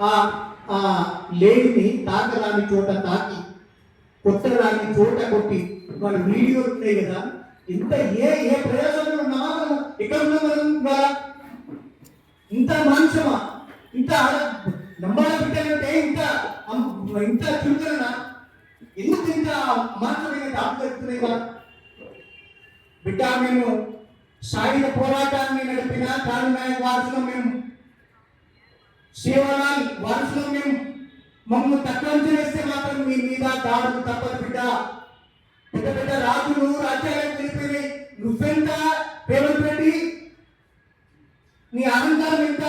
ఆ ఆ లేడిని తాకరాని చోట తాకి కొట్టరాని చోట కొట్టి. మన వీడియోలు ఉన్నాయి కదా ఇంత ఏ ఏ ప్రయోజనం ఉన్నామా మనం ఇక్కడ ఉన్నాం మనం ఇవాళ? ఇంత మాంసమా? ఇంత నమ్మాల బిడ్డలంటే ఇంత ఇంత చురుకన ఎందుకు ఇంత మాంసమైన ఆపుతున్నాయి కదా బిడ్డ మేము సాయుధ పోరాటాన్ని నడిపిన కాళీనాయక వారసులో మేము సేవలాల్ వారసులం మేము మమ్మల్ని తక్కువ చేస్తే మాత్రం మీ మీద దాడులు తప్పదు బిడ్డ. పెద్ద పెద్ద రాజులు రాజ్యాలకు వెళ్ళిపోయినాయి. నువ్వెంత రేవంత్ రెడ్డి? నీ అహంకారం ఎంత?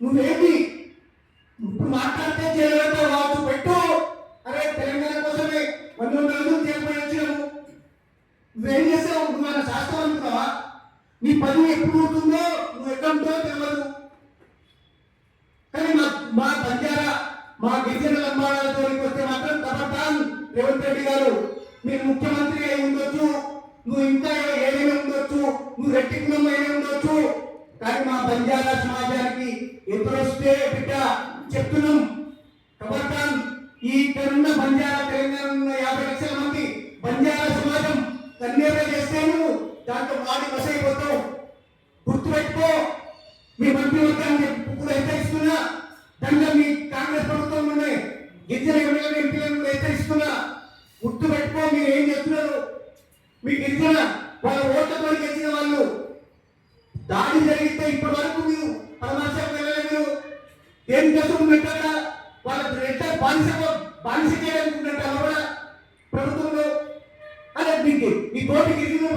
నువ్వేంటి? ఇప్పుడు మాట్లాడితే చేయలేదో కావచ్చు పెట్టు. అరే తెలంగాణ కోసమే వంద రోజులు చేయకపోయి వచ్చాము నువ్వేం చేసావు? నువ్వు మన శాస్త్రం అనుకున్నావా నీ పని ఎప్పుడు అవుతుందో నువ్వు ఎక్కడ తెలియదు మా బంజారా మా గిరిజన లంబాడాల జోలికి వస్తే మాత్రం కబర్దాన్ రేవంత్ రెడ్డి గారు. మీరు ముఖ్యమంత్రి అయి ఉండొచ్చు నువ్వు ఇంకా ఏమైనా ఉండొచ్చు నువ్వు రెట్టి అయినా ఉండొచ్చు. కానీ మా బంజారా సమాజానికి ఎదురొస్తే బిడ్డ చెప్తున్నాం. కబర్దాన్ ఈ ఇక్కడున్న బంజారా తెలంగాణ ఉన్న యాభై లక్షల మంది బంజారా సమాజం కన్నేపే చేస్తే నువ్వు దాంట్లో వాడి గిరిజన ఎవరైనా ఇంటిలను వ్యతిరేస్తున్నా గుర్తు పెట్టుకో మీరు ఏం చేస్తున్నారు? మీ గిరిజన వాళ్ళ ఓట్లతో గెలిచిన వాళ్ళు దాడి జరిగితే ఇప్పటి వరకు మీరు పరమాశకు వెళ్ళలేదు ఏం కోసం పెట్టాక వాళ్ళ ఎంత బానిస బానిస చేయాలనుకుంటారు కూడా ప్రభుత్వంలో అదే మీకు మీ కోటి గిరిజన